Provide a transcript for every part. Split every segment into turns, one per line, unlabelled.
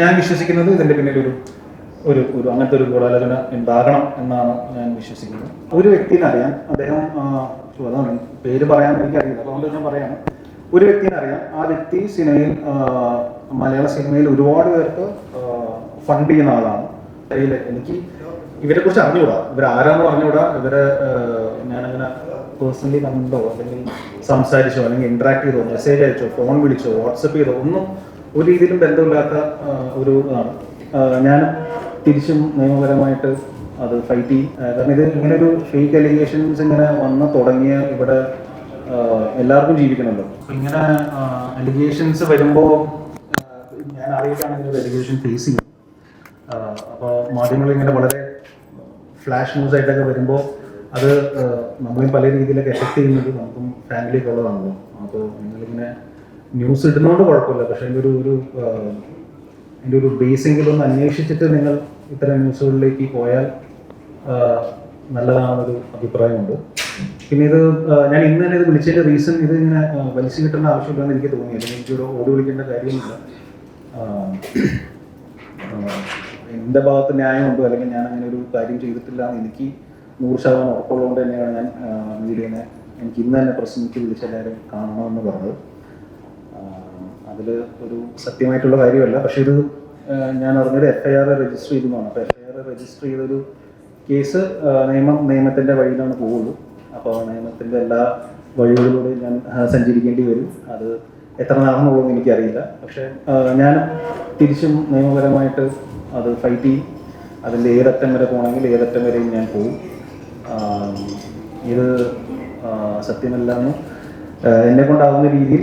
ഞാൻ വിശ്വസിക്കുന്നത് ഇതിന്റെ പിന്നിൽ ഒരു ഒരു ഒരു അങ്ങനത്തെ ഒരു ഗൂഢാലോചന ഉണ്ടാകണം എന്നാണ് ഞാൻ വിശ്വസിക്കുന്നത്. ഒരു വ്യക്തിനെ അറിയാം അദ്ദേഹം അതാണ് പേര് പറയാൻ എനിക്കറിയില്ല. അതുകൊണ്ട് ഞാൻ പറയാണ്. ഒരു വ്യക്തിനെ അറിയാം ആ വ്യക്തി സിനിമയിൽ മലയാള സിനിമയിൽ ഒരുപാട് പേർക്ക് ഫണ്ട് ചെയ്യുന്ന ആളാണ്. അറിയില്ല എനിക്ക് ഇവരെ കുറിച്ച് അറിഞ്ഞുകൂടാ. ഇവർ ആരാന്ന് പറഞ്ഞുകൂടാ. ഇവരെ ഞാനങ്ങനെ പേഴ്സണലി കണ്ടോ? അല്ലെങ്കിൽ സംസാരിച്ചോ? അല്ലെങ്കിൽ ഇന്ററാക്ട് ചെയ്തോ? മെസ്സേജ് അയച്ചോ? ഫോൺ വിളിച്ചോ? വാട്സപ്പ് ചെയ്തോ? ഒന്നും ഒരു രീതിയിലും ബന്ധമില്ലാത്ത ഒരു ഇതാണ്. ഞാൻ തിരിച്ചും നിയമപരമായിട്ട് അത് ഫൈറ്റ് ചെയ്യും. കാരണം ഇത് ഇങ്ങനെ ഒരു ഫേക്ക് അലിഗേഷൻസ് ഇങ്ങനെ വന്ന് തുടങ്ങിയ ഇവിടെ എല്ലാവർക്കും ജീവിക്കണമല്ലോ. ഇങ്ങനെ അലിഗേഷൻസ് വരുമ്പോൾ ഞാൻ ഒരു അലിഗേഷൻ ഫേസ് ചെയ്യും അപ്പോൾ മാധ്യമങ്ങൾ ഇങ്ങനെ വളരെ ഫ്ലാഷ് ന്യൂസ് ആയിട്ടൊക്കെ വരുമ്പോൾ അത് നമ്മളും പല രീതിയിലൊക്കെ എഫക്ട് ചെയ്യുന്നത് നമുക്കും ഫാമിലിയൊക്കെ ഉള്ളതാണല്ലോ അപ്പോൾ നിങ്ങളിങ്ങനെ ന്യൂസ് ഇടുന്നതുകൊണ്ട് കുഴപ്പമില്ല. പക്ഷെ അതിന്റെ ഒരു ഒരു എന്റെ ഒരു ബേസെങ്കിലും അന്വേഷിച്ചിട്ട് നിങ്ങൾ ഇത്തരം ന്യൂസുകളിലേക്ക് പോയാൽ നല്ലതാണെന്നൊരു അഭിപ്രായമുണ്ട്. പിന്നെ ഇത് ഞാൻ ഇന്ന് തന്നെ ഇത് വിളിച്ചതിന്റെ റീസൺ ഇത് ഇങ്ങനെ വലിച്ചു കിട്ടേണ്ട ആവശ്യമില്ലെന്ന് എനിക്ക് തോന്നി. അല്ലെങ്കിൽ എനിക്കൊരു ഓടി വിളിക്കേണ്ട കാര്യമില്ല. എന്റെ ഭാഗത്ത് ന്യായമുണ്ടോ? അല്ലെങ്കിൽ ഞാൻ അങ്ങനെ ഒരു കാര്യം ചെയ്തിട്ടില്ല എന്ന് എനിക്ക് നൂറ് ശതമാനം ഉറപ്പുള്ളതുകൊണ്ട് തന്നെയാണ് ഞാൻ മീഡിയനെ എനിക്ക് ഇന്ന് തന്നെ പ്രസംഗിച്ച് വിളിച്ച് എല്ലാവരും കാണണമെന്ന് പറഞ്ഞത്. അതിൽ ഒരു സത്യമായിട്ടുള്ള കാര്യമല്ല. പക്ഷേ ഇത് ഞാൻ അറിഞ്ഞത് എഫ് ഐ ആർ രജിസ്റ്റർ ചെയ്തതാണ് അപ്പോൾ എഫ് ഐ ആർ രജിസ്റ്റർ ചെയ്തൊരു കേസ് നിയമം നിയമത്തിന്റെ വഴിയിലാണ് പോകുള്ളൂ. അപ്പോൾ നിയമത്തിന്റെ എല്ലാ വഴികളിലൂടെ ഞാൻ സഞ്ചരിക്കേണ്ടി വരും. അത് എത്ര നാളെന്നുള്ളതെന്ന് എനിക്കറിയില്ല. പക്ഷേ ഞാൻ തിരിച്ചും നിയമപരമായിട്ട് അത് ഫൈറ്റ് ചെയ്യും. അതിന്റെ ഏതറ്റം വരെ പോകണമെങ്കിൽ ഏതറ്റം വരെയും ഞാൻ പോകും. ഇത് സത്യമല്ലാന്ന് എന്നെ കൊണ്ടാവുന്ന രീതിയിൽ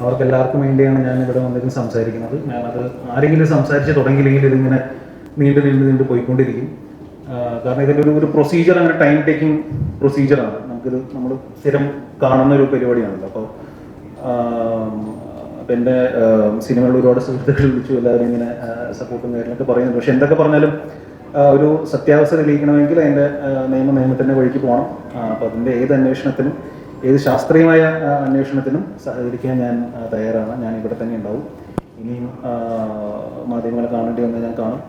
അവർക്ക് എല്ലാവർക്കും വേണ്ടിയാണ് ഞാൻ ഇവിടെ വന്നിട്ട് സംസാരിക്കുന്നത് ഞാനത് ആരെങ്കിലും സംസാരിച്ച് തുടങ്ങിയില്ലെങ്കിൽ ഇതിങ്ങനെ നീണ്ടു നീണ്ടു നീണ്ടു പോയിക്കൊണ്ടിരിക്കും. കാരണം ഇതിന്റെ ഒരു ഒരു പ്രൊസീജിയർ അങ്ങനെ ടൈം ടേക്കിംഗ് പ്രൊസീജിയറാണ് നമുക്കിത് നമ്മൾ സ്ഥിരം കാണുന്ന ഒരു പരിപാടിയാണല്ലോ. അപ്പോൾ അപ്പം എന്റെ സിനിമകളിൽ ഒരുപാട് സുഹൃത്തുക്കൾ വിളിച്ചു എല്ലാവരും ഇങ്ങനെ സപ്പോർട്ടും കാര്യങ്ങളൊക്കെ പറയുന്നുണ്ട്. പക്ഷെ എന്തൊക്കെ പറഞ്ഞാലും ഒരു സത്യാവസ്ഥ തെളിയിക്കണമെങ്കിൽ അതിന്റെ നിയമ നിയമത്തിന്റെ വഴിക്ക് പോകണം. അപ്പോൾ അതിന്റെ ഏത് അന്വേഷണത്തിനും ഏത് ശാസ്ത്രീയമായ അന്വേഷണത്തിനും സഹകരിക്കാൻ ഞാൻ തയ്യാറാണ്. ഞാൻ ഇവിടെ തന്നെ ഉണ്ടാവും. ഇനിയും മാധ്യമങ്ങളെ കാണേണ്ടി വന്നാൽ ഞാൻ കാണും.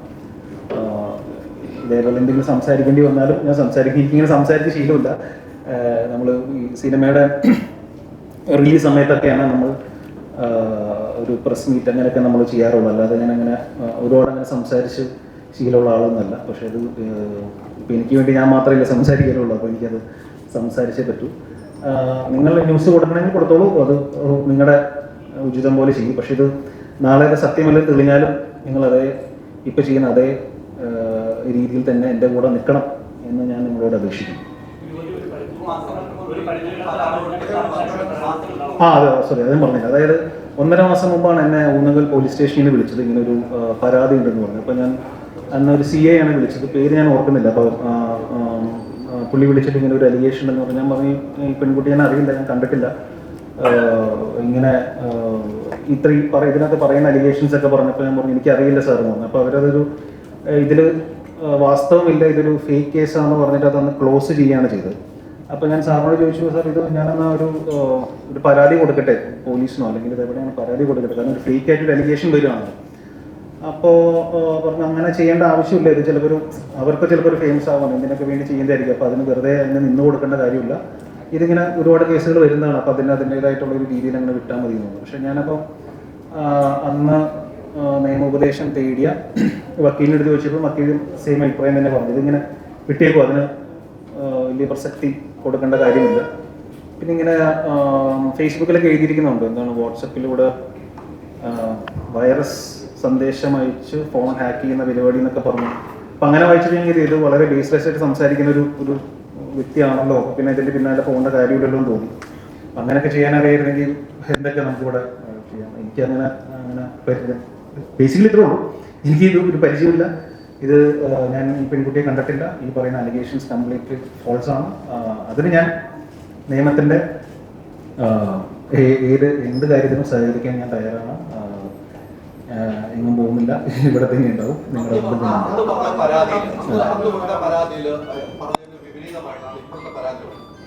ഇതേപോലെ എന്തെങ്കിലും സംസാരിക്കേണ്ടി വന്നാലും ഞാൻ സംസാരിക്കും. എനിക്കിങ്ങനെ സംസാരിച്ച് ശീലമില്ല. നമ്മൾ ഈ സിനിമയുടെ റിലീസ് സമയത്തൊക്കെയാണ് നമ്മൾ ഒരു പ്രസ് മീറ്റ് അങ്ങനെയൊക്കെ നമ്മൾ ചെയ്യാറുള്ളൂ. അല്ലാതെ ഞാൻ അങ്ങനെ ഒരുപാട് അങ്ങനെ സംസാരിച്ച് ശീലമുള്ള ആളൊന്നുമല്ല. പക്ഷേ അത് ഇപ്പം എനിക്ക് വേണ്ടി ഞാൻ മാത്രമല്ല സംസാരിക്കാറുള്ളൂ അപ്പോൾ എനിക്കത് സംസാരിച്ചേ പറ്റൂ. നിങ്ങൾ ന്യൂസ് കൊടുക്കണമെങ്കിൽ കൊടുത്തോളൂ. അത് നിങ്ങളുടെ ഉചിതം പോലെ ചെയ്യും. പക്ഷെ ഇത് നാളെ സത്യമല്ല തെളിഞ്ഞാലും നിങ്ങൾ അതേ ഇപ്പം ചെയ്യുന്ന അതേ രീതിയിൽ തന്നെ എന്റെ കൂടെ നിൽക്കണം എന്ന് ഞാൻ നിങ്ങളോട് അപേക്ഷിക്കുന്നു. ആ അതെ സോറി അതും പറഞ്ഞില്ല. അതായത് ഒന്നര മാസം മുമ്പാണ് എന്നെ ഊന്നകൽ പോലീസ് സ്റ്റേഷനിൽ വിളിച്ചത്. ഇങ്ങനെ ഒരു പരാതി ഉണ്ടെന്ന് പറഞ്ഞു. അപ്പോൾ ഞാൻ അന്ന് ഒരു സി എ ആണ് വിളിച്ചത്. പേര് ഞാൻ ഓർക്കുന്നില്ല. അപ്പോൾ പുള്ളി വിളിച്ചിട്ട് ഇങ്ങനെ ഒരു അലിഗേഷൻ എന്ന് പറഞ്ഞാൽ പറഞ്ഞു ഈ പെൺകുട്ടി ഞാൻ അറിയില്ല ഞാൻ കണ്ടിട്ടില്ല. ഇങ്ങനെ ഇത്ര ഈ പറ ഇതിനകത്ത് പറയുന്ന അലിഗേഷൻസ് ഒക്കെ പറഞ്ഞപ്പോൾ ഞാൻ പറഞ്ഞു എനിക്കറിയില്ല സാർ എന്ന് പറഞ്ഞു. അപ്പോൾ അവരതൊരു ഇതിൽ വാസ്തവമില്ല ഇതൊരു ഫേക്ക് കേസാണെന്ന് പറഞ്ഞിട്ട് അതൊന്ന് ക്ലോസ് ചെയ്യുകയാണ് ചെയ്തത്. അപ്പോൾ ഞാൻ സാറിനോട് ചോദിച്ചു സാർ ഇത് ഞാനെന്നാ ഒരു ഒരു പരാതി കൊടുക്കട്ടെ? പോലീസിനോ അല്ലെങ്കിൽ ഇത് എവിടെയാണ് പരാതി കൊടുക്കട്ടെ? കാരണം ഒരു ഫേക്ക് ആയിട്ട് അലിഗേഷൻ വരികയാണ് അപ്പോൾ പറഞ്ഞു അങ്ങനെ ചെയ്യേണ്ട ആവശ്യമില്ല. ഇത് ചിലപ്പോൾ അവർക്ക് ചിലപ്പോൾ ഒരു ഫേമസ് ആവാം എന്തിനൊക്കെ വേണ്ടി ചെയ്യുന്നതായിരിക്കും. അപ്പോൾ അതിന് വെറുതെ അതിന് നിന്ന് കൊടുക്കേണ്ട കാര്യമില്ല. ഇതിങ്ങനെ ഒരുപാട് കേസുകൾ വരുന്നതാണ്. അപ്പോൾ അതിന് അതിന്റേതായിട്ടുള്ള ഒരു രീതിയിൽ അങ്ങനെ വിട്ടാൽ മതി എന്ന് പക്ഷേ ഞാനപ്പോൾ ആ, അന്ന് നിയമോപദേശം തേടിയ വക്കീലിന്റെ അടുത്ത് ചോദിച്ചപ്പോൾ വക്കീലും സെയിം അഭിപ്രായം തന്നെ പറഞ്ഞു. ഇതിങ്ങനെ വിട്ടേക്കും അതിന് വലിയ പ്രസക്തി കൊടുക്കേണ്ട കാര്യമില്ല. പിന്നെ ഇങ്ങനെ ഫേസ്ബുക്കിലൊക്കെ എഴുതിയിരിക്കുന്നുണ്ട്. എന്താണ് വാട്സപ്പിലൂടെ വൈറസ് സന്ദേശം അയച്ച് ഫോൺ ഹാക്ക് ചെയ്യുന്ന പരിപാടി എന്നൊക്കെ പറഞ്ഞു. അപ്പം അങ്ങനെ വായിച്ചിട്ടുണ്ടെങ്കിൽ ഇത് വളരെ ബേസ്ലെസ് ആയിട്ട് സംസാരിക്കുന്ന ഒരു ഒരു വ്യക്തിയാണല്ലോ. പിന്നെ ഇതിന്റെ പിന്നാലെ പോകേണ്ട കാര്യമില്ലല്ലോ എന്ന് തോന്നി. അങ്ങനെയൊക്കെ ചെയ്യാൻ അറിയായിരുന്നെങ്കിൽ എന്തൊക്കെ നമുക്കിവിടെ ചെയ്യാം. എനിക്ക് അങ്ങനെ അങ്ങനെ ബേസിക്കലി ഇത്രേ ഉള്ളൂ. എനിക്ക് ഇത് ഒരു പരിചയമില്ല. ഇത് ഞാൻ ഈ പെൺകുട്ടിയെ കണ്ടിട്ടില്ല. ഈ പറയുന്ന അലിഗേഷൻസ് കംപ്ലീറ്റ് ഫോൾസ് ആണ്. അതിന് ഞാൻ നിയമത്തിന്റെ ഏ- ഏത് എന്ത് കാര്യത്തിനും സഹകരിക്കാൻ ഞാൻ തയ്യാറാണ്. എങ്ങും പോകുന്നില്ല. ഇവിടെ തന്നെ ഉണ്ടാവും. നിങ്ങളുടെ തന്നെ ഉണ്ടാവും.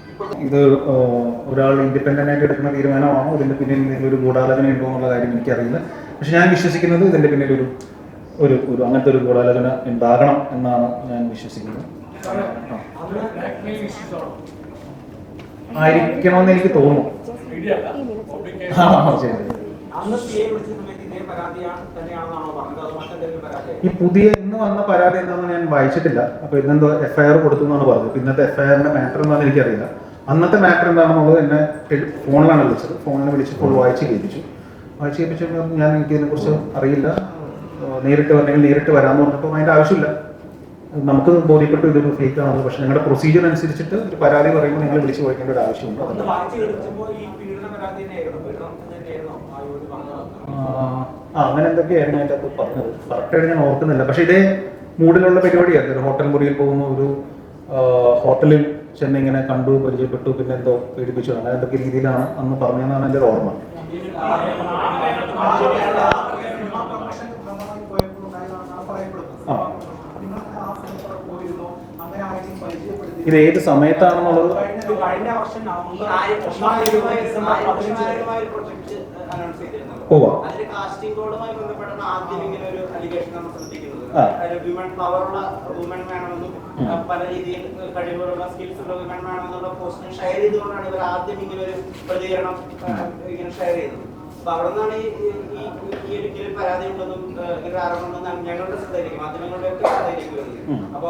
ഇപ്പോഴത്തെ
ഇത് ഒരാൾ ഇൻഡിപെൻഡന്റ് ആയിട്ട് എടുക്കുന്ന തീരുമാനമാണോ? ഇതിന്റെ പിന്നിൽ എന്തെങ്കിലും ഒരു ഗൂഢാലോചന ഉണ്ടോ എന്നുള്ള കാര്യം എനിക്കറിയില്ല. പക്ഷെ ഞാൻ വിശ്വസിക്കുന്നത് ഇതിന്റെ പിന്നിൽ ഒരു ഒരു ഒരു അങ്ങനത്തെ ഒരു ഗൂഢാലോചന ഉണ്ടാകണം എന്നാണ് ഞാൻ വിശ്വസിക്കുന്നത്. ആയിരിക്കണമെന്ന് എനിക്ക് തോന്നുന്നു. ആ, ശരി. ഈ പുതിയ ഇന്ന് വന്ന പരാതി എന്താണെന്ന് ഞാൻ വായിച്ചിട്ടില്ല. അപ്പൊ ഇന്നെന്തോ എഫ്ഐആർ കൊടുത്തു എന്നാണ് പറഞ്ഞത്. ഇന്നത്തെ എഫ്ഐആറിന്റെ മാറ്റർ എന്താണെന്ന് എനിക്കറിയില്ല. അന്നത്തെ മാറ്റർ എന്താണെന്നുള്ളത് എന്നെ ഫോണിലാണ് വിളിച്ചത്. ഫോണിൽ വിളിച്ചപ്പോൾ വായിച്ച് കേൾപ്പിച്ചു. വായിച്ച് കേൾപ്പിച്ചപ്പോൾ ഞാൻ എനിക്ക് ഇതിനെക്കുറിച്ച് അറിയില്ല നേരിട്ട് വരണമെങ്കിൽ നേരിട്ട് വരാമെന്ന് പറഞ്ഞപ്പോൾ അതിന്റെ ആവശ്യമില്ല. നമുക്ക് ബോധ്യപ്പെട്ട ഇതൊരു ഫേക്ക് ആണ് പക്ഷെ നിങ്ങളുടെ പ്രൊസീജിയർ അനുസരിച്ചിട്ട് ഒരു പരാതി പറയുമ്പോൾ നിങ്ങൾ വിളിച്ചു ചോദിക്കേണ്ട ഒരു ആവശ്യമുണ്ട്
ആ
അങ്ങനെ എന്തൊക്കെയായിരുന്നു അതിന്റെ അകത്ത് പറഞ്ഞത് കറക്റ്റായിട്ട് ഞാൻ ഓർക്കുന്നില്ല പക്ഷെ ഇതേ മൂഡിലുള്ള പരിപാടിയായിരുന്നു ഒരു ഹോട്ടൽ മുറിയിൽ പോകുന്ന ഒരു ഹോട്ടലിൽ ചെന്ന് ഇങ്ങനെ കണ്ടു പരിചയപ്പെട്ടു പിന്നെ എന്തോ പേടിപ്പിച്ചു അങ്ങനെ എന്തൊക്കെ രീതിയിലാണ് അന്ന് പറഞ്ഞതെന്നാണ് എന്റെ ഓർമ്മ ആ. ഇത് ഏത് സമയത്താണെന്നുള്ളത്
കഴിഞ്ഞ വർഷം നവംബർ
ഉവ്വ.
അതിൽ കാസ്റ്റിംഗ് കോഡുമായി ബന്ധപ്പെട്ടാണ് ആദ്യം ഇങ്ങനെ ഒരു അലിഗേഷൻ ഏത് സമയത്താണെന്നുള്ളത്?
ഉം.
ആ, പല രീതിയിൽ സ്കിൽസ് ഇവർ ഇങ്ങനെ ഒരു ഇങ്ങനെ ഷെയർ അപ്പൊ അവിടെ നിന്നാണ് ഈ ഒരു പരാതി ഉണ്ടെന്നും ഇങ്ങനെ ആരോപണം ഞങ്ങളുടെ ശ്രദ്ധയിലേക്ക് മാധ്യമങ്ങളുടെ ഒക്കെ ശ്രദ്ധയിലേക്ക്. വരുന്നത്. അപ്പൊ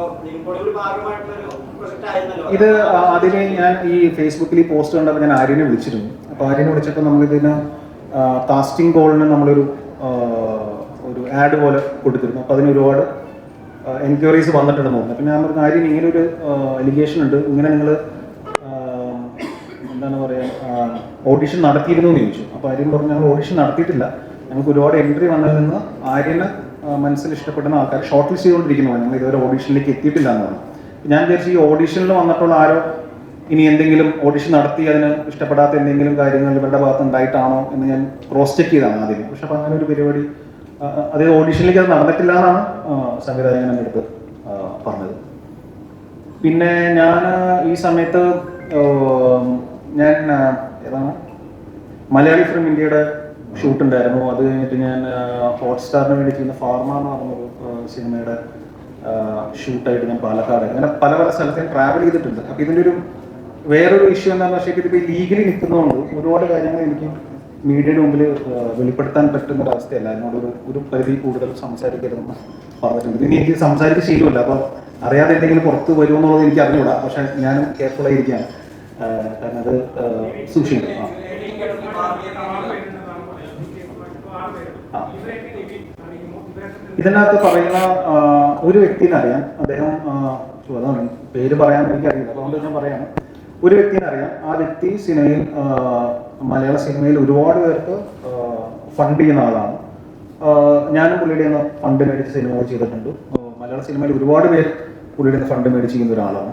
ഒരു ഭാഗമായിട്ടുള്ള ഒരു പ്രൊജക്ട് ആയിരുന്നല്ലോ
ഇത് അതിന് ഞാൻ ഈ ഫേസ്ബുക്കിൽ ഈ പോസ്റ്റ് കണ്ടപ്പോൾ ഞാൻ ആര്യനെ വിളിച്ചിരുന്നു. അപ്പോൾ ആര്യനെ വിളിച്ചപ്പോൾ നമ്മളിതിന് കാസ്റ്റിംഗ് കോളിന് നമ്മളൊരു ഒരു ആഡ് പോലെ കൊടുത്തിരുന്നു. അപ്പോൾ അതിന് ഒരുപാട് എൻക്വയറീസ് വന്നിട്ടുണ്ട് തോന്നുന്നു. അപ്പോൾ ഞാൻ പറഞ്ഞു ആര്യൻ ഇങ്ങനെ ഒരു അലിഗേഷൻ ഉണ്ട്. ഇങ്ങനെ നിങ്ങൾ എന്താണ് പറയുക ഓഡിഷൻ നടത്തിയിരുന്നു എന്ന് ചോദിച്ചു. അപ്പോൾ ആര്യൻ പറഞ്ഞു ഞങ്ങൾ ഓഡിഷൻ നടത്തിയിട്ടില്ല. ഞങ്ങൾക്ക് ഒരുപാട് എൻട്രി വന്നതിൽ നിന്ന് ആര്യന് മനസ്സിൽ ഇഷ്ടപ്പെടുന്ന ആൾക്കാർ ഷോർട്ട് ലിസ്റ്റ് ചെയ്തുകൊണ്ടിരിക്കുന്നു. ഞങ്ങൾ ഇതുവരെ ഓഡിഷനിലേക്ക് എത്തിയിട്ടില്ല എന്ന് പറഞ്ഞു. ഞാൻ വിചാരിച്ചു ഈ ഓഡിഷനിൽ വന്നിട്ടുള്ള ആരോ ഇനി എന്തെങ്കിലും ഓഡിഷൻ നടത്തി അതിന് ഇഷ്ടപ്പെടാത്ത എന്തെങ്കിലും കാര്യങ്ങൾ ഇവരുടെ ഭാഗത്ത് ഉണ്ടായിട്ടാണോ എന്ന് ഞാൻ ക്രോസ് ചെക്ക് ചെയ്താണ് ആദ്യം. പക്ഷെ അപ്പം അങ്ങനെ ഒരു പരിപാടി ആ, ആ, അത് ഓഡിഷനിലേക്ക് അത് നടന്നിട്ടില്ല എന്നാണ് സംവിധായകൻ എന്റെ അടുത്ത് പറഞ്ഞത്. പിന്നെ ഞാൻ ഈ സമയത്ത് ഞാൻ ഏതാണ്? മലയാളി ഫിലിം ഇന്ത്യയുടെ ഷൂട്ട് ഉണ്ടായിരുന്നു. അത് കഴിഞ്ഞിട്ട് ഞാൻ ഹോട്ട്സ്റ്റാറിന് വേണ്ടി ചെയ്യുന്ന ഫാർമ എന്ന് പറഞ്ഞൊരു സിനിമയുടെ ഷൂട്ടായിട്ട് ഞാൻ പാലക്കാട് അങ്ങനെ പല പല സ്ഥലത്ത് ട്രാവൽ ചെയ്തിട്ടുണ്ട്. അപ്പൊ ഇതിന്റെ ഒരു വേറൊരു ഇഷ്യൂ എന്താണെന്ന് വെച്ചാൽ ഇതിപ്പോൾ ലീഗലി നിൽക്കുന്നതുകൊണ്ട് ഒരുപാട് കാര്യങ്ങൾ എനിക്ക് മീഡിയയുടെ മുമ്പിൽ വെളിപ്പെടുത്താൻ പറ്റുന്ന ഒരു അവസ്ഥയല്ല. എന്നോട് ഒരു ഒരു പരിധി കൂടുതൽ സംസാരിക്കരുതെന്ന് പറഞ്ഞിട്ടുണ്ട്. ഇനി എനിക്ക് സംസാരിച്ച് ശീലമില്ല. അപ്പോൾ അറിയാതെ എന്തെങ്കിലും പുറത്ത് വരുമെന്നുള്ളത് എനിക്ക് അറിഞ്ഞൂടാ പക്ഷെ ഞാനും കെയർഫുൾ ആയിരിക്കുകയാണ്. കാരണം അത് ആ. ഇതിനകത്ത് പറയുന്ന ഒരു വ്യക്തിനെ അറിയാം. അദ്ദേഹം അതാണ് പേര് പറയാൻ എനിക്കറിയില്ല. അതുകൊണ്ട് ഞാൻ പറയാണ്. ഒരു വ്യക്തിനെ അറിയാം. ആ വ്യക്തി സിനിമയിൽ മലയാള സിനിമയിൽ ഒരുപാട് പേർക്ക് ഫണ്ട് ചെയ്യുന്ന ആളാണ്. ഞാനും പുള്ളിയുടെ ഫണ്ട് മേടിച്ച് സിനിമകൾ ചെയ്തിട്ടുണ്ട്. മലയാള സിനിമയിൽ ഒരുപാട് പേര് പുള്ളിയുടെ ഫണ്ട് മേടിച്ച് ചെയ്യുന്ന ഒരാളാണ്.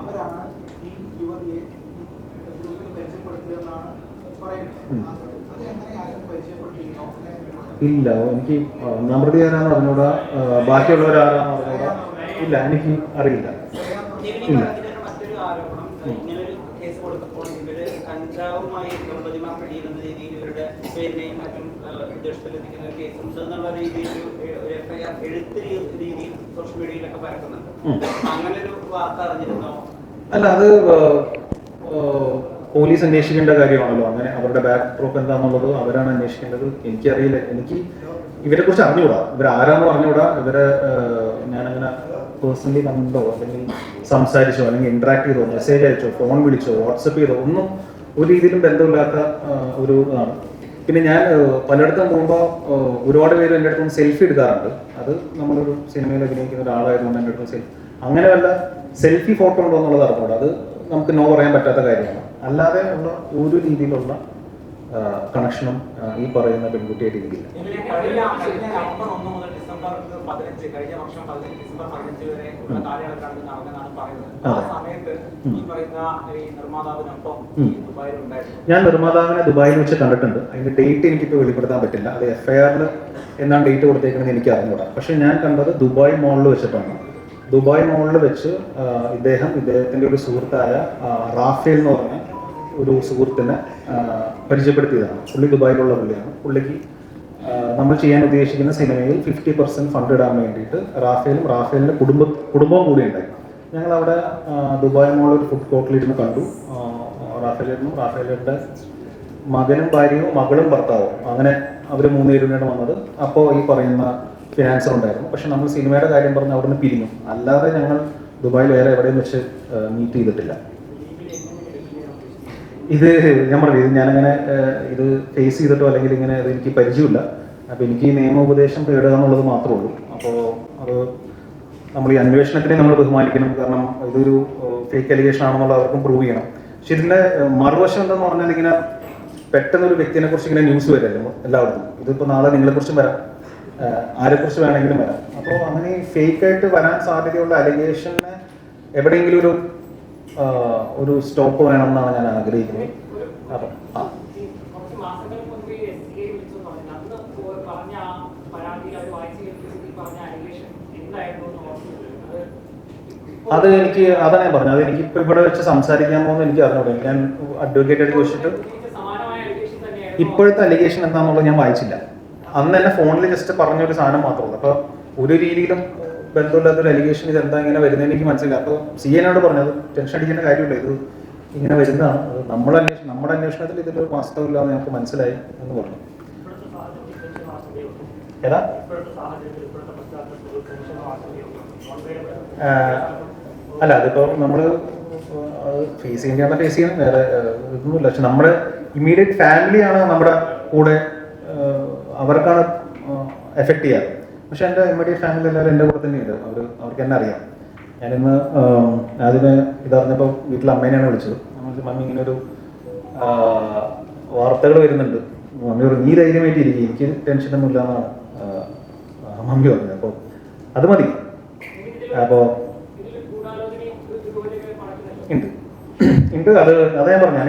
അവരാണ് ഈ യുവതിയെ പരിചയപ്പെടുത്തിയതെന്നാണ് പറയുന്നത്.
ഇല്ല എനിക്ക് ഒന്നാം പ്രതി ആരാന്ന് അറിഞ്ഞൂടാ ബാക്കിയുള്ളവരാരാന്ന് അറിഞ്ഞൂടാ ഇല്ല എനിക്ക് അറിയില്ല. ഇല്ല.
കഞ്ചാവുമായി ദമ്പതിമാർ കഴിയുന്ന രീതിയിൽ ഇവരുടെ പേരിനെയും മറ്റും ഉദ്ദേശത്തിലെത്തിക്കുന്ന ഒരു കേസ് ഉണ്ട് എന്നുള്ള രീതിയിൽ ഒരു- ഒരു എഫ്ഐആർ എഴുത്ത് രീ- രീതിയിൽ സോഷ്യൽ മീഡിയയിലൊക്കെ പരക്കുന്നുണ്ട്. അങ്ങനെ ഒരു
അല്ല അത് പോലീസ് അന്വേഷിക്കേണ്ട കാര്യമാണല്ലോ. അങ്ങനെ അവരുടെ ബാക്ക് പ്രൂഫ് എന്താണെന്നുള്ളത് അവരാണ് അന്വേഷിക്കേണ്ടത്. എനിക്കറിയില്ല. എനിക്ക് ഇവരെ കുറിച്ച് അറിഞ്ഞുകൂടാ. ഇവർ ആരാന്ന് പറഞ്ഞുകൂടാ. ഇവരെ ഞാനങ്ങനെ പേഴ്സണലി കണ്ടോ? അല്ലെങ്കിൽ സംസാരിച്ചോ? അല്ലെങ്കിൽ ഇന്ററാക്ട് ചെയ്തോ? മെസ്സേജ് അയച്ചോ? ഫോൺ വിളിച്ചോ? വാട്സപ്പ് ചെയ്തോ? ഒന്നും ഒരു രീതിയിലും ബന്ധമില്ലാത്ത ഒരു ഇതാണ്. പിന്നെ ഞാൻ പലയിടത്തും പോകുമ്പോൾ ഒരുപാട് പേര് എന്റെ അടുത്തും സെൽഫി എടുക്കാറുണ്ട്. അത് നമ്മളൊരു സിനിമയിൽ അഭിനയിക്കുന്ന ഒരാളായതുകൊണ്ട് എന്റെ അടുത്ത് സെൽഫി അങ്ങനെ വല്ല സെൽഫി ഫോട്ടോ ഉണ്ടോ എന്നുള്ളത് അറിഞ്ഞൂടെ അത് നമുക്ക് നോ പറയാൻ പറ്റാത്ത കാര്യമാണ്. അല്ലാതെ ഉള്ള ഒരു രീതിയിലുള്ള കണക്ഷനും ഈ പറയുന്ന പെൺകുട്ടിയായിട്ട്
എനിക്കില്ല
ഞാൻ നിർമ്മാതാവിനെ ദുബായിൽ വെച്ച് കണ്ടിട്ടുണ്ട്. അതിന്റെ ഡേറ്റ് എനിക്കിപ്പോൾ വെളിപ്പെടുത്താൻ പറ്റില്ല. അത് എഫ്ഐആറിൽ എന്നാണ് ഡേറ്റ് കൊടുത്തേക്കുന്നത് എനിക്ക് അറിഞ്ഞൂടാ പക്ഷെ ഞാൻ കണ്ടത് ദുബായ് മോളിൽ വെച്ചിട്ടാണ്. ദുബായ് മോളിൽ വെച്ച് ഇദ്ദേഹം ഇദ്ദേഹത്തിന്റെ ഒരു സുഹൃത്തായ റാഫേൽ എന്ന് പറഞ്ഞ ഒരു സുഹൃത്തിനെ പരിചയപ്പെടുത്തിയതാണ്. പുള്ളി ദുബായിലുള്ള പുള്ളിയാണ്. പുള്ളിക്ക് നമ്മൾ ചെയ്യാൻ ഉദ്ദേശിക്കുന്ന സിനിമയിൽ ഫിഫ്റ്റി പെർസെന്റ് ഫണ്ട് ഇടാൻ വേണ്ടിയിട്ട് റാഫേലും റാഫേലിന്റെ കുടുംബ കുടുംബവും കൂടി ഉണ്ടായി. ഞങ്ങൾ അവിടെ ദുബായ് മോളിൽ ഒരു ഫുഡ് കോർട്ടിൽ ഇരുന്ന് കണ്ടു. റാഫേലിരുന്നു. റാഫേലിന്റെ മകനും ഭാര്യയും മകളും ഭർത്താവും. അങ്ങനെ അവർ മൂന്നുപേരുമാണ് വന്നത്. അപ്പോൾ ഈ പറയുന്ന ഫിനാൻസർ ഉണ്ടായിരുന്നു. പക്ഷെ നമ്മൾ സിനിമയുടെ കാര്യം പറഞ്ഞ് അവിടുന്ന് പിരിഞ്ഞു. അല്ലാതെ ഞങ്ങൾ ദുബായിൽ വേറെ എവിടെയും വെച്ച് മീറ്റ് ചെയ്തിട്ടില്ല. ഇത് ഞാൻ പറഞ്ഞു ഇത് ഞാനങ്ങനെ ഇത് ഫേസ് ചെയ്തിട്ടോ അല്ലെങ്കിൽ ഇങ്ങനെ ഇത് എനിക്ക് പരിചയമില്ല. അപ്പോൾ എനിക്ക് നിയമോപദേശം തേടുക എന്നുള്ളത് മാത്രമേ ഉള്ളൂ. അപ്പോൾ അത് നമ്മൾ ഈ അന്വേഷണത്തിനെ നമ്മൾ ബഹുമാനിക്കണം. കാരണം ഇതൊരു ഫേക്ക് അലിഗേഷൻ ആണെന്നുള്ള അവർക്കും പ്രൂവ് ചെയ്യണം. പക്ഷെ ഇതിന്റെ ഏഹ്, മറുവശം എന്താണെന്ന് പറഞ്ഞാൽ ഇങ്ങനെ പെട്ടെന്ന് ഒരു വ്യക്തിനെ കുറിച്ച് ഇങ്ങനെ ന്യൂസ് വരല്ലോ എല്ലാവർക്കും ഇതിപ്പോൾ നാളെ നിങ്ങളെക്കുറിച്ചും വരാം. ആരെക്കുറിച്ച് വേണമെങ്കിലും വരാം. അപ്പോൾ അങ്ങനെ ഫേക്ക് ആയിട്ട് വരാൻ സാധ്യതയുള്ള അലിഗേഷന് എവിടെയെങ്കിലും ഒരു ഒരു സ്റ്റോപ്പ് വേണം എന്നാണ് ഞാൻ ആഗ്രഹിക്കുന്നത്. അപ്പം.
അത്
എനിക്ക് അതാണ് ഞാൻ പറഞ്ഞത്. അത് എനിക്ക് ഇപ്പൊ ഇവിടെ വെച്ച് സംസാരിക്കാൻ പോകുന്നത് എനിക്ക് അറിഞ്ഞൂടെ ഞാൻ അഡ്വക്കേറ്റ് ആയിട്ട് ചോദിച്ചിട്ട് ഇപ്പോഴത്തെ അലിഗേഷൻ എന്താണെന്നുള്ളത് ഞാൻ വായിച്ചില്ല. അന്ന് തന്നെ ഫോണിൽ ജസ്റ്റ് പറഞ്ഞൊരു സാധനം മാത്രമല്ല ഉള്ളൂ. അപ്പൊ ഒരു രീതിയിലും ബന്ധമില്ലാത്തൊരു അലിഗേഷൻ ഇത് എന്താ ഇങ്ങനെ വരുന്നതെന്ന് എനിക്ക് മനസ്സിലായി അപ്പൊ സി എന്നോട് പറഞ്ഞത് ടെൻഷൻ അടിക്കേണ്ട കാര്യമില്ല ഇത് ഇങ്ങനെ വരുന്നതാണ്. അത് നമ്മുടെ അന്വേഷണം നമ്മുടെ അന്വേഷണത്തിൽ ഇതിലൊരു വാസ്തവമില്ല എന്ന് ഞങ്ങൾക്ക് മനസ്സിലായി എന്ന് പറഞ്ഞു. ഏതാ? അല്ല അതിപ്പോ നമ്മൾ ഫേസ് ചെയ്യേണ്ട ഫേസ് ചെയ്യണം വേറെ ഇതൊന്നുമില്ല. പക്ഷെ നമ്മുടെ ഇമ്മീഡിയറ്റ് ഫാമിലിയാണ് നമ്മുടെ കൂടെ അവർക്കാണ് എഫക്റ്റ് ചെയ്യാറ്. പക്ഷെ എന്റെ ഇമ്മീഡിയറ്റ് ഫാമിലി എല്ലാവരും എന്റെ കൂടെ തന്നെയുണ്ട് അവർ അവർക്ക് എന്നെ അറിയാം. ഞാനിന്ന് അതിന് ഇതറിഞ്ഞപ്പോൾ വീട്ടിൽ അമ്മേനെയാണ് വിളിച്ചത്. മമ്മി ഇങ്ങനെ ഒരു വാർത്തകൾ വരുന്നുണ്ട്. മമ്മി പറഞ്ഞു നീ ധൈര്യമായിട്ട് ഇരിക്കും. എനിക്ക് ടെൻഷനൊന്നും ഇല്ലാന്നാണ്. മമ്മി പറഞ്ഞത്. അപ്പോൾ അത് മതി. അപ്പോൾ. ഉണ്ട്. ഉണ്ട്. അത് അതാ ഞാൻ പറഞ്ഞു ഞാൻ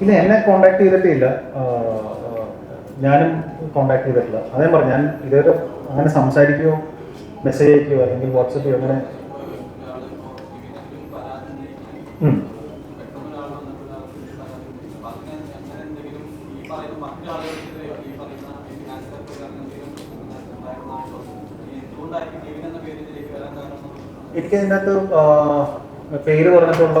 ഇല്ല എന്നെ കോണ്ടാക്ട് ചെയ്തിട്ടേ ഇല്ല ആ, ആ, ഞാനും കോണ്ടാക്ട് ചെയ്തിട്ടില്ല. അതേ പറഞ്ഞു ഞാൻ ഇതുവരെ അങ്ങനെ സംസാരിക്കുകയോ മെസ്സേജ് അയക്കുകയോ അല്ലെങ്കിൽ വാട്സപ്പ് ചെയ്യോ അങ്ങനെ എനിക്ക് അതിനകത്ത് പേര് പറഞ്ഞിട്ടുള്ള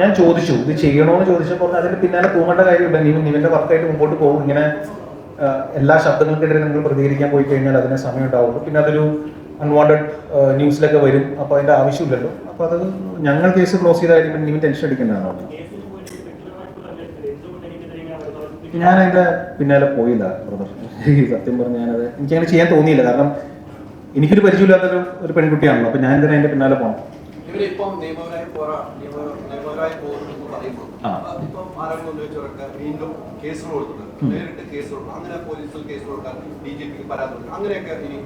ഞാൻ ചോദിച്ചു ഇത് ചെയ്യണോന്ന് ചോദിച്ചപ്പോൾ അതിന് പിന്നാലെ പോകേണ്ട കാര്യമില്ല. നീ നിവിന്റെ വർക്കായിട്ട് മുമ്പോട്ട് പോകും. ഇങ്ങനെ എല്ലാ ശബ്ദങ്ങൾക്കെതിരെ നിങ്ങൾ പ്രതികരിക്കാൻ പോയി കഴിഞ്ഞാൽ അതിന് സമയം ഉണ്ടാവുള്ളൂ പിന്നെ അതൊരു അൺവാണ്ടഡ് ന്യൂസിലൊക്കെ വരും. അപ്പോൾ അതിന്റെ ആവശ്യമില്ലല്ലോ. അപ്പോൾ അത് ഞങ്ങൾ കേസ് ക്ലോസ് ചെയ്ത കാര്യം നിവിൻ ടെൻഷൻ അടിക്കേണ്ടതാണ്? ഞാൻ അതിന്റെ പിന്നാലെ പോയില്ല ബ്രദർ സത്യം പറഞ്ഞ ഞാനത് എനിക്കങ്ങനെ ചെയ്യാൻ തോന്നിയില്ല. കാരണം എനിക്കൊരു പരിചയമില്ലാത്തൊരു ഒരു പെൺകുട്ടിയാണല്ലോ. അപ്പൊ ഞാൻ എന്തിനാ അതിന്റെ പിന്നാലെ പോകണം
ഇവരിപ്പം നിയമപരമായി നിയമപരമായി പോകുന്നു എന്ന് പറയുമ്പോൾ വീണ്ടും കേസുകൾ. നേരിട്ട് കേസ് കൊടുക്കും അങ്ങനെ പോലീസിൽ കേസ് കൊടുക്കാൻ ഡി ജി പിക്ക് പരാതി കൊടുക്കും അങ്ങനെയൊക്കെ ഇനി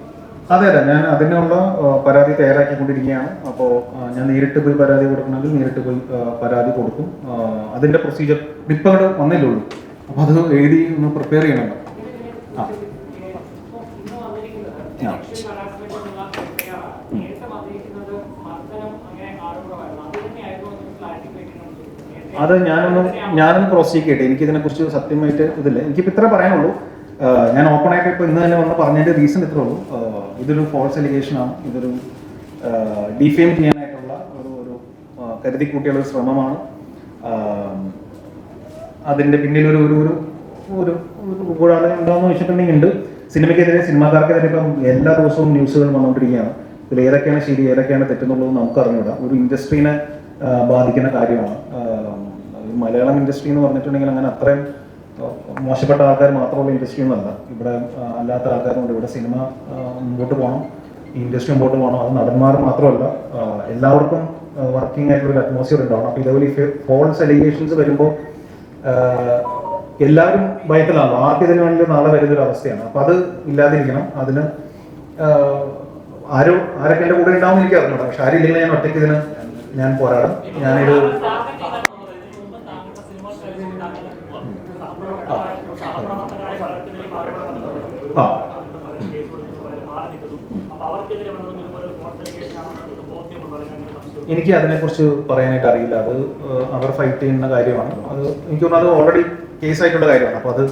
അതെ അതെ. ഞാൻ അതിനുള്ള പരാതി തയ്യാറാക്കിക്കൊണ്ടിരിക്കുകയാണ്. അപ്പോൾ ഞാൻ നേരിട്ട് പോയി പരാതി കൊടുക്കണമെങ്കിൽ നേരിട്ട് പോയി പരാതി കൊടുക്കും. അതിന്റെ പ്രൊസീജിയർ ഇപ്പം അവിടെ വന്നില്ലുള്ളൂ അപ്പോൾ അത് എഴുതി ഒന്ന് പ്രിപ്പയർ ചെയ്യണമല്ലോ. ആ.
അത്
ഞാനൊന്ന് ഞാനൊന്ന് പ്രോസിക്യൂട്ട് ചെയ്യട്ടെ എനിക്ക് ഇതിനെക്കുറിച്ച് സത്യമായിട്ട് ഇതില്ല. എനിക്കിപ്പോൾ ഇത്ര പറയാനുള്ളൂ. ഞാൻ ഓപ്പൺ ആയിട്ട് ഇപ്പോൾ ഇന്ന് തന്നെ വന്ന് പറഞ്ഞതിന്റെ റീസൺ ഇത്രേ ഉള്ളൂ. ഇതൊരു ഫോൾസ് അലിഗേഷൻ ആണ്. ഇതൊരു ഡിഫെയിം ചെയ്യാനായിട്ടുള്ള ഒരു ഒരു കരുതി കൂട്ടിയുള്ള ശ്രമമാണ്. അതിന്റെ പിന്നിൽ ഒരു ഒരു ഒരു ഒരു കൂടാതെ ഉണ്ടാകുന്ന വെച്ചിട്ടുണ്ടെങ്കിൽ ഉണ്ട്. സിനിമയ്ക്കെതിരെ സിനിമാക്കാർക്കെതിരെ ഇപ്പം എല്ലാ ദിവസവും ന്യൂസുകൾ വന്നുകൊണ്ടിരിക്കുകയാണ് ഇതിൽ ഏതൊക്കെയാണ് ശരി ഏതൊക്കെയാണ് തെറ്റെന്നുള്ളത് നമുക്ക് അറിഞ്ഞുകൂടാ ഒരു ഇൻഡസ്ട്രീനെ ബാധിക്കുന്ന കാര്യമാണ്. മലയാളം ഇൻഡസ്ട്രി എന്ന് പറഞ്ഞിട്ടുണ്ടെങ്കിൽ അങ്ങനെ അത്രയും മോശപ്പെട്ട ആൾക്കാർ മാത്രമുള്ള ഇൻഡസ്ട്രി ഒന്നല്ല ഇവിടെ അല്ലാത്ത ആൾക്കാരുണ്ട് ഇവിടെ സിനിമ മുമ്പോട്ട് പോകണം. ഇൻഡസ്ട്രി മുമ്പോട്ട് പോകണം. അത് നടന്മാർ മാത്രമല്ല എല്ലാവർക്കും വർക്കിംഗ് ആയിട്ടുള്ള ഒരു അറ്റ്മോസ്ഫിയർ ഉണ്ടാവണം. അപ്പോൾ ഇതേപോലെ ഫോൾസ് അലിഗേഷൻസ് വരുമ്പോൾ എല്ലാവരും ഭയത്തിലാണ് ആർക്ക് ഇതിന് വേണ്ടി നാളെ വരുന്നൊരു അവസ്ഥയാണ്. അപ്പൊ അത് ഇല്ലാതിരിക്കണം. അതിന് ആരും ആരോ ആരൊക്കെ എന്റെ കൂടെ ഉണ്ടാവും എനിക്ക് അറിഞ്ഞൂടാ. പക്ഷെ ആരില്ലെങ്കിൽ ഞാൻ ഒറ്റയ്ക്ക് ഇതിന് ഞാൻ പോരാടും. ഞാനൊരു എനിക്ക് അതിനെക്കുറിച്ച് പറയാനായിട്ട് അറിയില്ല. അത് അവർ ഫൈറ്റ് ചെയ്യുന്ന കാര്യമാണ്. അത് എനിക്ക് തോന്നുന്നു അത് ഓൾറെഡി കേസായിട്ടുള്ള കാര്യമാണ്. അപ്പോൾ അത്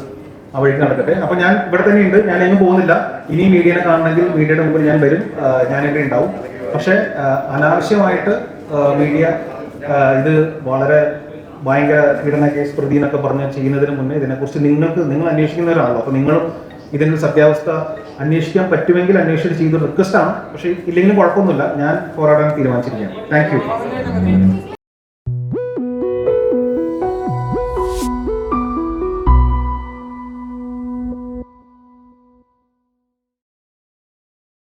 ആ വഴിക്ക് നടക്കട്ടെ. അപ്പോൾ ഞാൻ ഇവിടെ തന്നെ ഉണ്ട്. ഞാൻ എങ്ങും പോകുന്നില്ല. ഇനി മീഡിയനെ കാണണമെങ്കിൽ മീഡിയയുടെ മുമ്പിൽ ഞാൻ വരും. ഞാൻ ഇവിടെ ഉണ്ടാവും. പക്ഷേ അനാവശ്യമായിട്ട് മീഡിയ ഇത് വളരെ ഭയങ്കര പീഡന കേസ് പ്രതി എന്നൊക്കെ പറഞ്ഞ് ചെയ്യുന്നതിന് മുന്നേ ഇതിനെക്കുറിച്ച് നിങ്ങൾക്ക് നിങ്ങൾ അന്വേഷിക്കുന്നവരാണല്ലോ. അപ്പോൾ നിങ്ങളും ഇതിന്റെ സത്യാവസ്ഥ അന്വേഷിക്കാൻ പറ്റുമെങ്കിൽ അന്വേഷിച്ച് ചെയ്ത് റിക്വസ്റ്റ് ആണ്. പക്ഷേ ഇല്ലെങ്കിലും കുഴപ്പമൊന്നുമില്ല. ഞാൻ പോരാടാൻ തീരുമാനിച്ചിരിക്കുകയാണ്. Thank you